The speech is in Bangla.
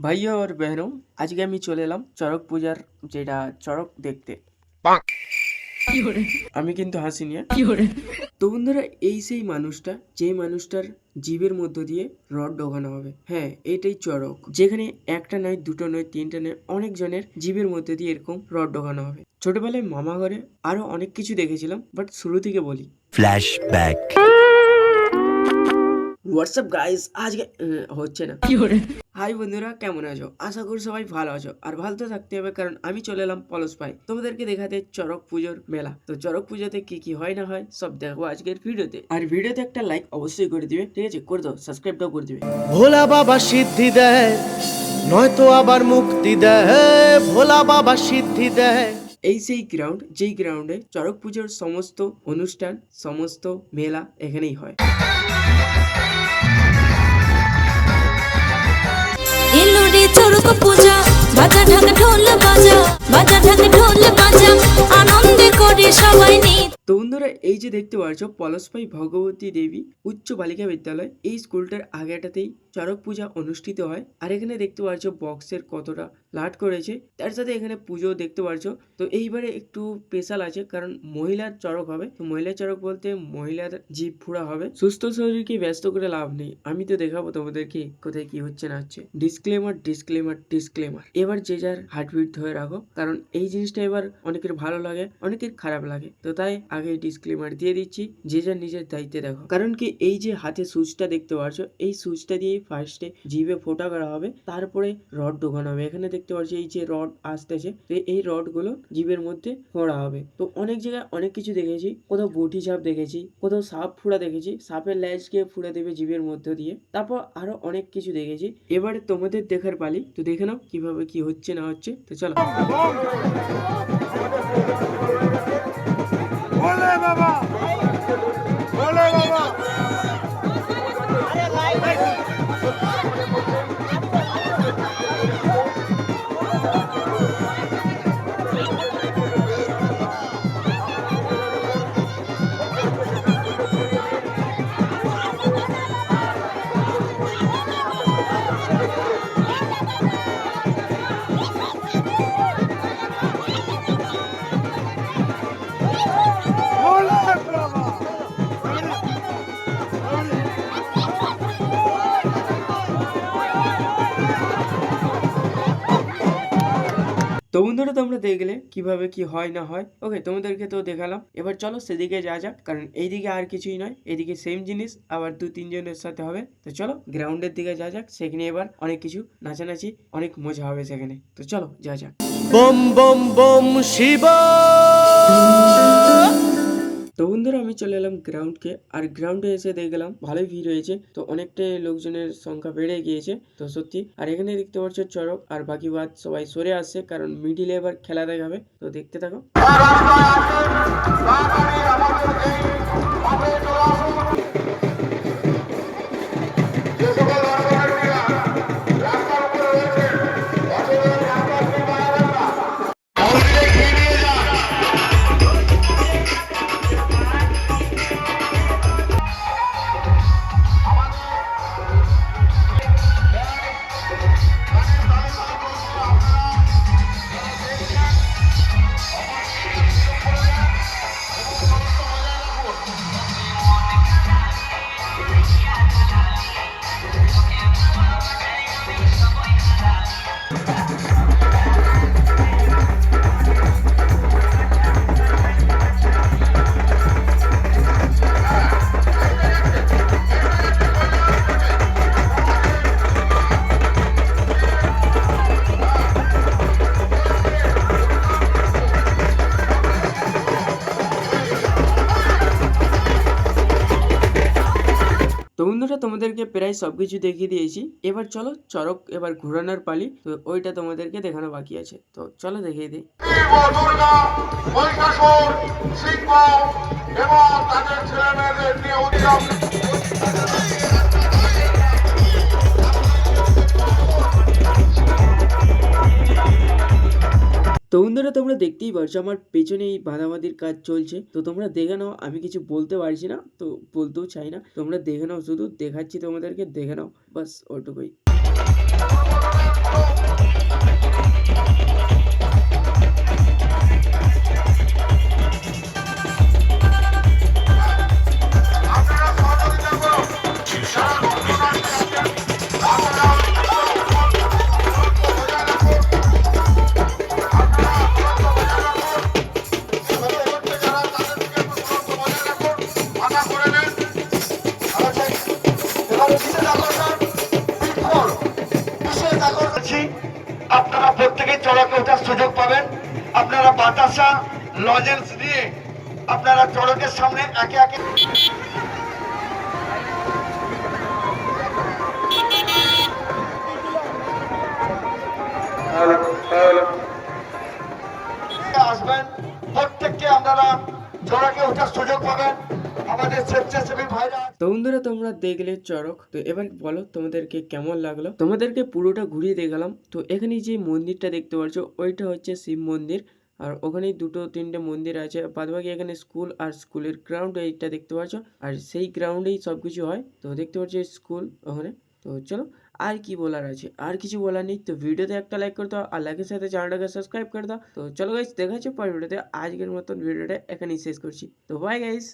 ভাইয়া আর বহনও আজকে আমি চলে এলাম চড়ক পূজার যেটা চড়ক দেখতে। আমি কিন্তু হাসিনি হ্যাঁ? তো বন্ধুরা এই সেই মানুষটা যে মানুষটার জীবের মধ্য দিয়ে রড ঢোকানো হবে। হ্যাঁ এটাই চড়ক। যেখানে একটা নয় দুটো নয় তিনটা নয় অনেক জনের জীবের মধ্যে দিয়ে এরকম রড ঢোকানো হবে। ছোটবেলায় মামা ঘরে আরও অনেক কিছু দেখেছিলাম বাট শুরু থেকে বলি। Flashback. হোয়াটসঅ্যাপ গাইস আজকে হচ্ছে না। কি করে হাই বন্ধুরা কেমন আছো? আশা করি সবাই ভালো আছো। আর ভালো তো থাকতে হবে কারণ আমি চলে এলাম পলস পাই তোমাদেরকে দেখাতে চড়ক পুজোর মেলা। তো চড়ক পুজোতে কি কি হয় না হয় সব দেখব আজকের ভিডিওতে। আর ভিডিওতে একটা লাইক অবশ্যই করে দিবে ঠিক আছে? করে দাও সাবস্ক্রাইবটাও করে দিবে। ভোলা বাবা সিদ্ধি দেয় নয়তো আবার মুক্তি দেয়। ভোলা বাবা সিদ্ধি দেয়। এই সেই গ্রাউন্ড যেই গ্রাউন্ডে চড়ক পুজোর সমস্ত অনুষ্ঠান সমস্ত মেলা এখানেই হয়। বাজা ঢাক ঢোল বাজা বাজা ঢাক ঢোল বাজা আনন্দে করে সবাই তো বন্ধুরা, এই যে দেখতে পাচ্ছ পলসপাই ভগবতী দেবী উচ্চ বালিকা বিদ্যালয়, এই স্কুলটার আগেটাতেই চড়ক পূজা অনুষ্ঠিত হয়। আর এখানে দেখতে পাচ্ছ, বক্সের কতটা লাট করেছে। তার সাথে এখানে পুজো দেখতে পাচ্ছ। তো এইবারে একটু স্পেশাল আছে, কারণ মহিলার চড়ক হবে। তো মহিলার চড়ক বলতে মহিলার জীব ফুড়া হবে। সুস্থ শরীরকে ব্যস্ত করে লাভ নেই? আমি তো দেখাবো তোমাদেরকে কোথায় কি হচ্ছে না হচ্ছে। ডিসক্লেমার ডিসক্লেমার ডিসক্লেমার এবার যে যার হার্টবিট ধরে রাখো, কারণ এই জিনিসটা এবার অনেকের ভালো লাগে, অনেকের খারাপ লাগে। তো তাই আগে ডিসক্লেমার দিয়ে দিচ্ছি, যে যার নিজের দায়িত্বে দেখো। কারণ কি এই যে হাতে সুইচটা দেখতে পাচ্ছ এই সুইচটা দিয়ে ফার্স্টে জিভে ফোটা করা হবে, তারপরে রড ঢোকানো হবে। এখানে দেখতে পাচ্ছ এই যে রড আসতেছে, তো এই রডগুলো জিভের মধ্যে ফোড়া হবে। তো অনেক জায়গায় অনেক কিছু দেখেছি, কোথাও বটি সাপ দেখেছি, কোথাও সাপ ফুড়া দেখেছি, সাপের ল্যাজকে ফুড়ে দেবে জিভের মধ্য দিয়ে। তারপর আরও অনেক কিছু দেখেছি। এবারে তোমাদের দেখার পালি, তো দেখে নাও কীভাবে কি হচ্ছে না হচ্ছে, তো চলো। তো বন্ধুরা তোমরা দেখলে কীভাবে কি হয় না হয়। ওকে তোমাদেরকে তো দেখালাম। এবার চলো সেদিকে যা যাক, কারণ এইদিকে আর কিছুই নয় এদিকে সেম জিনিস, আবার দু তিনজনের সাথে হবে। তো চলো গ্রাউন্ডের দিকে যা যাক, সেখানে এবার অনেক কিছু নাচানাচি, অনেক মজা হবে সেখানে। তো চলো যা যাক। বম বম বম, শিব! তো বন্ধুরা আমি চলে এলাম গ্রাউন্ডকে আর গ্রাউন্ডে এসে দেখলাম ভালোই ভিড় হয়েছে তো অনেকটাই লোকজনের সংখ্যা বেড়ে গিয়েছে তো সত্যি আর এখানে দেখতে পাচ্ছ চড়ক আর বাকি বাদ সবাই সরে আসছে কারণ মিডিলে এবার খেলা দেখাবে তো দেখতে থাকো বন্ধুরা তোমাদেরকে প্রায় সব কিছু দেখিয়ে দিয়েছি। এবার চলো চরক এবার ঘোরানোর পালি, তো ওইটা তোমাদেরকে দেখানো বাকি আছে। তো চলো দেখিয়ে দিই। এবং তাদের বন্ধুরা, তোমরা দেখতেই পারছ আমার পেছনে এই বাঁধাবাঁধির কাজ চলছে। তো তোমরা দেখে নাও, আমি কিছু বলতে পারছি না, তো বলতেও চাই না। তোমরা দেখে নাও শুধু, দেখাচ্ছি তোমাদেরকে, দেখে নাও বাস ওটুকুই সুযোগ পাবেন। আপনারা বাতাসা লজেন্স দিয়ে আপনারা চড়কের সামনে একে একে আসবেন। প্রত্যেককে আপনারা চড়কে ওঠার সুযোগ পাবেন। তো বন্ধুরা, তোমরা দেখলে চড়ক। তো এবার বলো, তোমাদেরকে কেমন লাগল? তোমাদেরকে পুরোটা ঘুরিয়ে দেখালাম। তো এখানে যে মন্দিরটা দেখতে পাচ্ছ ওইটা হচ্ছে শিব মন্দির। আর ওখানেই দুটো তিনটে মন্দির আছে। বাদবাকি এখানে স্কুল আর স্কুলের গ্রাউন্ড এইটা দেখতে পাচ্ছ আর সেই গ্রাউন্ডেই সব কিছু হয়। তো দেখতে পাচ্ছ স্কুল ওখানে। তো চলো, আর কি বলার আছে? আর কিছু বলার নেই। তো ভিডিওতে একটা লাইক করে দাও, আর লাইকের সাথে চ্যানেলটাকে সাবস্ক্রাইব করে দাও। তো চলো গাইস দেখা হচ্ছে পরের ভিডিওতে। আজকের মতন ভিডিওটা এখানেই শেষ করছি। তো বাই গাইস